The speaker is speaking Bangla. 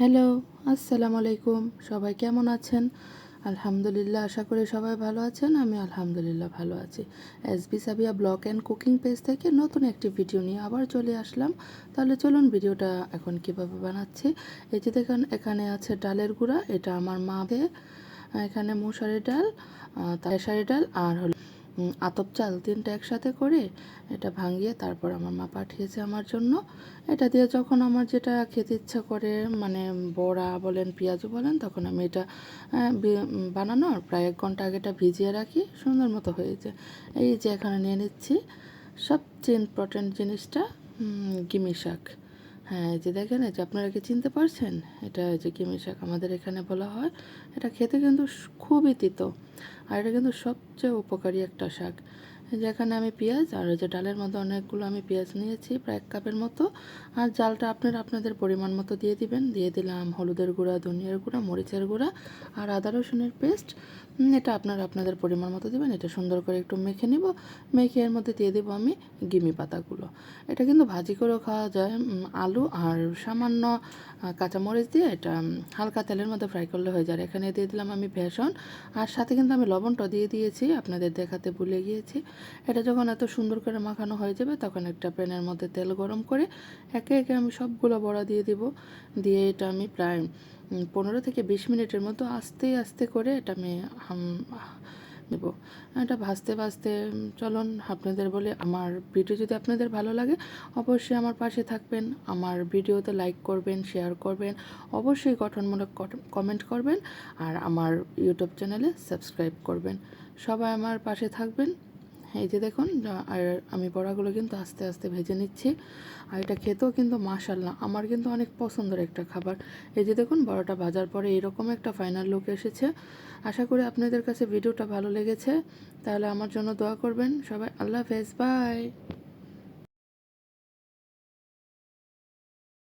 হ্যালো আসসালামু আলাইকুম সবাই কেমন আছেন? আলহামদুলিল্লাহ, আশা করি সবাই ভালো আছেন। আমি আলহামদুলিল্লাহ ভালো আছি। S B Sabiya blog and cooking page থেকে নতুন একটি ভিডিও নিয়ে আবার চলে আসলাম। তাহলে চলুন ভিডিওটা এখন কীভাবে বানাচ্ছি? এই যে দেখেন, এখানে আছে ডালের গুঁড়া। এটা আমার মা এখানে মুসারি ডাল তাইসারি ডাল আর হলো আতপ চাল তিনটা একসাথে করে এটা ভাঙিয়ে তারপর আমার মা পাঠিয়েছে আমার জন্য। এটা দিয়ে যখন আমার যেটা খেতে ইচ্ছা করে মানে বড়া বলেন পেঁয়াজু বলেন, তখন আমি এটা বানানোর প্রায় এক ঘণ্টা আগে এটা ভিজিয়ে রাখি, সুন্দর মতো হয়েছে এই যে এখানে নিয়ে নিচ্ছি। সবচেয়ে ইম্পর্ট্যান্ট জিনিসটা গিমি শাক। হ্যাঁ যে দেখেন, এই যে আপনারা কি চিনতে পারছেন? এটা যে কিমি শাক আমাদের এখানে বলা হয়। এটা খেতে কিন্তু খুবই তিত। আর এটা কিন্তু সবচেয়ে উপকারী একটা শাক। এই যে এখানে আমি পেঁয়াজ আর এই যে ডালের মধ্যে অনেকগুলো আমি পেঁয়াজ নিয়েছি, প্রায় এক কাপের মতো। আর জালটা আপনারা, আপনাদের পরিমাণ মতো দিয়ে দিবেন। দিয়ে দিলাম হলুদের গুঁড়া, ধনিয়ার গুঁড়া, মরিচের গুঁড়া আর আদা রসুনের পেস্ট। এটা আপনারা আপনাদের পরিমাণ মতো দিবেন। এটা সুন্দর করে একটু মেখে নিব। মেখে এর মধ্যে দিয়ে দেবো আমি গিমি পাতাগুলো। এটা কিন্তু ভাজি করেও খাওয়া যায়। আলু আর সামান্য কাঁচামরিচ দিয়ে এটা হালকা তেলের মধ্যে ফ্রাই করলে হয়ে যায়। এখানে দিয়ে দিলাম আমি ভেষণ। আর সাথে কিন্তু আমি লবণটা দিয়ে দিয়েছি। আপনাদের দেখাতে ভুলে গিয়েছি। এটা যখন এত সুন্দর করে মাখানো হয়ে যাবে, তখন একটা প্যানের মধ্যে তেল গরম করে একে একে আমি সবগুলো বড়া দিয়ে দিব। দিয়ে এটা আমি প্রায় পনেরো থেকে বিশ মিনিটের মতো আস্তে আস্তে করে এটা আমি নেব। এটা ভাজতে ভাজতে চলুন আপনাদের বলে আমার ভিডিও যদি আপনাদের ভালো লাগে, অবশ্যই আমার পাশে থাকবেন। আমার ভিডিওতে লাইক করবেন, শেয়ার করবেন, অবশ্যই গঠনমূলক কমেন্ট করবেন, আর আমার ইউটিউব চ্যানেলে সাবস্ক্রাইব করবেন। সবাই আমার পাশে থাকবেন। এই যে দেখুন আর আমি বড়াগুলো কিন্তু আস্তে আস্তে ভেজে নিচ্ছি। আর এটা খেতেও কিন্তু মাশাল্লাহ আমার কিন্তু অনেক পছন্দের একটা খাবার। এই যে দেখুন, বড়াটা ভাজার পরে এরকম একটা ফাইনাল লুক এসেছে। আশা করি আপনাদের কাছে ভিডিওটা ভালো লেগেছে। তাহলে আমার জন্য দোয়া করবেন। সবাই আল্লাহ হাফেজ বাই